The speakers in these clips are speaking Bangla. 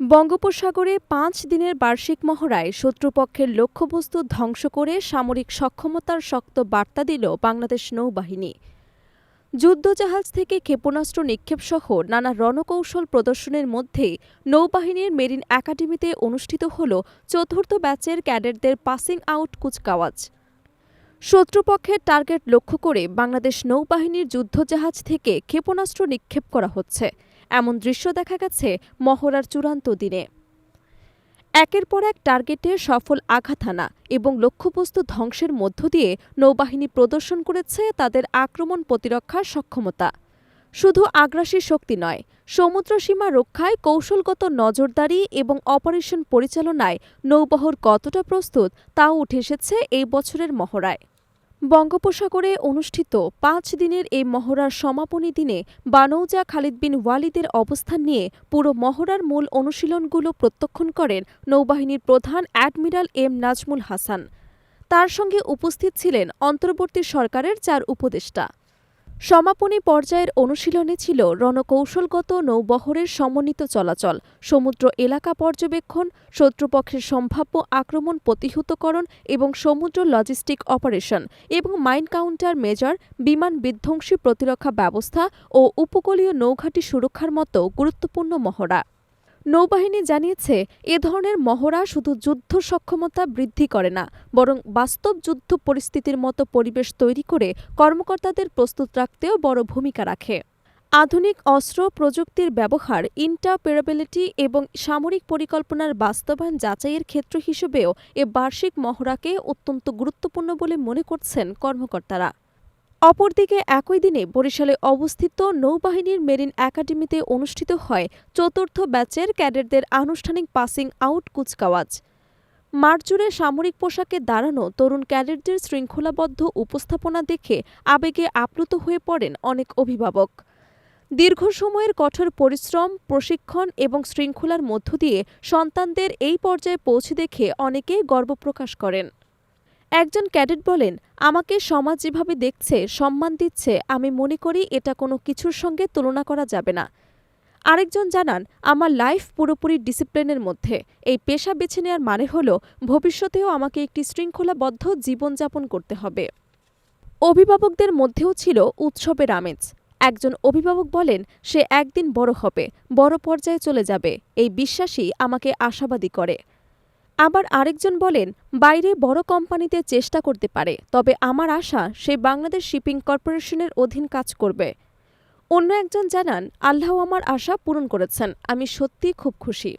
বঙ্গোপসাগরে পাঁচ দিনের বার্ষিক মহড়ায় শত্রুপক্ষের লক্ষ্যবস্তু ধ্বংস করে সামরিক সক্ষমতার শক্ত বার্তা দিল বাংলাদেশ নৌবাহিনী। যুদ্ধজাহাজ থেকে ক্ষেপণাস্ত্র নিক্ষেপসহ নানা রণকৌশল প্রদর্শনের মধ্যেই নৌবাহিনীর মেরিন একাডেমিতে অনুষ্ঠিত হল চতুর্থ ব্যাচের ক্যাডেটদের পাসিং আউট কুচকাওয়াজ। শত্রুপক্ষের টার্গেট লক্ষ্য করে বাংলাদেশ নৌবাহিনীর যুদ্ধজাহাজ থেকে ক্ষেপণাস্ত্র নিক্ষেপ করা হচ্ছে। এমন দৃশ্য দেখা গেছে মহড়ার চূড়ান্ত দিনে। একের পর এক টার্গেটে সফল আঘাত হানা এবং লক্ষ্যবস্তু ধ্বংসের মধ্য দিয়ে নৌবাহিনী প্রদর্শন করেছে তাদের আক্রমণ প্রতিরক্ষার সক্ষমতা। শুধু আগ্রাসী শক্তি নয় সমুদ্রসীমা রক্ষায় কৌশলগত নজরদারি এবং অপারেশন পরিচালনায় নৌবহর কতটা প্রস্তুত তাও উঠে এসেছে এই বছরের মহড়ায়। বঙ্গোপসাগরে অনুষ্ঠিত পাঁচ দিনের এই মহড়ার সমাপনী দিনে বানৌজা খালিদ বিন ওয়ালিদের অবস্থান নিয়ে পুরো মহড়ার মূল অনুশীলনগুলো প্রত্যক্ষণ করেন নৌবাহিনীর প্রধান অ্যাডমিরাল এম নাজমুল হাসান। তার সঙ্গে উপস্থিত ছিলেন অন্তর্বর্তী সরকারের চার উপদেষ্টা। সমাপনী পর্যায়ের অনুশীলনে ছিল রণকৌশলগত নৌবহরের সমন্বিত চলাচল, সমুদ্র এলাকা পর্যবেক্ষণ, শত্রুপক্ষের সম্ভাব্য আক্রমণ প্রতিহতকরণ এবং সমুদ্র লজিস্টিক অপারেশন এবং মাইন কাউন্টার মেজর, বিমান বিধ্বংসী প্রতিরক্ষা ব্যবস্থা ও উপকূলীয় নৌঘাঁটি সুরক্ষার মতো গুরুত্বপূর্ণ মহড়া। নৌবাহিনী জানিয়েছে, এ ধরনের মহড়া শুধু যুদ্ধ সক্ষমতা বৃদ্ধি করে না, বরং বাস্তব যুদ্ধ পরিস্থিতির মতো পরিবেশ তৈরি করে কর্মকর্তাদের প্রস্তুত রাখতেও বড় ভূমিকা রাখে। আধুনিক অস্ত্র প্রযুক্তির ব্যবহার ইন্টারপেরাবিলিটি এবং সামরিক পরিকল্পনার বাস্তবায়ন যাচাইয়ের ক্ষেত্র হিসেবেও এ বার্ষিক মহড়াকে অত্যন্ত গুরুত্বপূর্ণ বলে মনে করছেন কর্মকর্তারা। অপরদিকে একই দিনে বরিশালে অবস্থিত নৌবাহিনীর মেরিন একাডেমিতে অনুষ্ঠিত হয় চতুর্থ ব্যাচের ক্যাডেটদের আনুষ্ঠানিক পাসিং আউট কুচকাওয়াজ। মাঠজুড়ে সামরিক পোশাকে দাঁড়ানো তরুণ ক্যাডেটদের শৃঙ্খলাবদ্ধ উপস্থাপনা দেখে আবেগে আপ্লুত হয়ে পড়েন অনেক অভিভাবক। দীর্ঘ সময়ের কঠোর পরিশ্রম, প্রশিক্ষণ এবং শৃঙ্খলার মধ্য দিয়ে সন্তানদের এই পর্যায়ে পৌঁছে দেখে অনেকেই গর্ব প্রকাশ করেন। একজন ক্যাডেট বলেন, আমাকে সমাজ যেভাবে দেখছে, সম্মান দিচ্ছে, আমি মনে করি এটা কোনো কিছুর সঙ্গে তুলনা করা যাবে না। আরেকজন জানান, আমার লাইফ পুরোপুরি ডিসিপ্লিনের মধ্যে। এই পেশা বেছে নেওয়ার মানে হল, ভবিষ্যতেও আমাকে একটি শৃঙ্খলাবদ্ধ জীবনযাপন করতে হবে। অভিভাবকদের মধ্যেও ছিল উৎসবের আমেজ। একজন অভিভাবক বলেন, সে একদিন বড় হবে, বড় পর্যায়ে চলে যাবে। এই বিশ্বাসই আমাকে আশাবাদী করে। আবার আরেকজন বলেন, বাইরে বড় কোম্পানিতে চেষ্টা করতে পারে, তবে আমার আশা সে বাংলাদেশ শিপিং কর্পোরেশনের অধীন কাজ করবে। অন্য একজন জানান, আল্লাহ আমার আশা পূরণ করেছেন, আমি সত্যি খুব খুশি।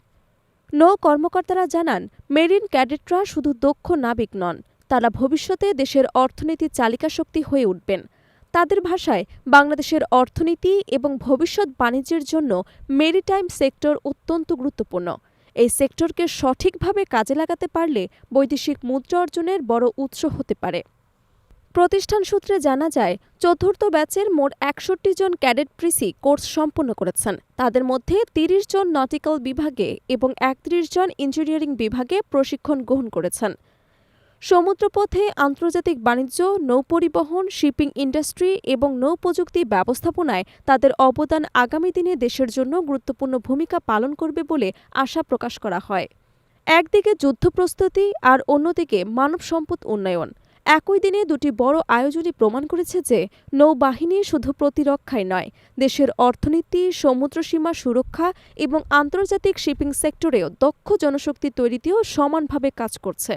নৌ কর্মকর্তারা জানান, মেরিন ক্যাডেটরা শুধু দক্ষ নাবিক নন, তারা ভবিষ্যতে দেশের অর্থনীতির চালিকা শক্তি হয়ে উঠবেন। তাদের ভাষায়, বাংলাদেশের অর্থনীতি এবং ভবিষ্যৎ বাণিজ্যের জন্য মেরিটাইম সেক্টর অত্যন্ত গুরুত্বপূর্ণ। এই সেক্টরকে সঠিকভাবে কাজে লাগাতে পারলে বৈদেশিক মুদ্রা অর্জনের বড় উৎস হতে পারে। প্রতিষ্ঠান সূত্রে জানা যায়, চতুর্থ ব্যাচের মোট একষট্টি জন ক্যাডেট প্রিসি কোর্স সম্পন্ন করেছেন। তাদের মধ্যে তিরিশ জন নটিক্যাল বিভাগে এবং একত্রিশ জন ইঞ্জিনিয়ারিং বিভাগে প্রশিক্ষণ গ্রহণ করেছেন। সমুদ্রপথে আন্তর্জাতিক বাণিজ্য, নৌপরিবহন, শিপিং ইন্ডাস্ট্রি এবং নৌপ্রযুক্তি ব্যবস্থাপনায় তাদের অবদান আগামী দিনে দেশের জন্য গুরুত্বপূর্ণ ভূমিকা পালন করবে বলে আশা প্রকাশ করা হয়। একদিকে যুদ্ধ প্রস্তুতি আর অন্যদিকে মানব সম্পদ উন্নয়ন। একই দিনে দুটি বড় আয়োজনই প্রমাণ করেছে যে নৌবাহিনী শুধু প্রতিরক্ষায় নয়, দেশের অর্থনীতি সমুদ্রসীমা সুরক্ষা এবং আন্তর্জাতিক শিপিং সেক্টরেও দক্ষ জনশক্তি তৈরিতেও সমানভাবে কাজ করছে।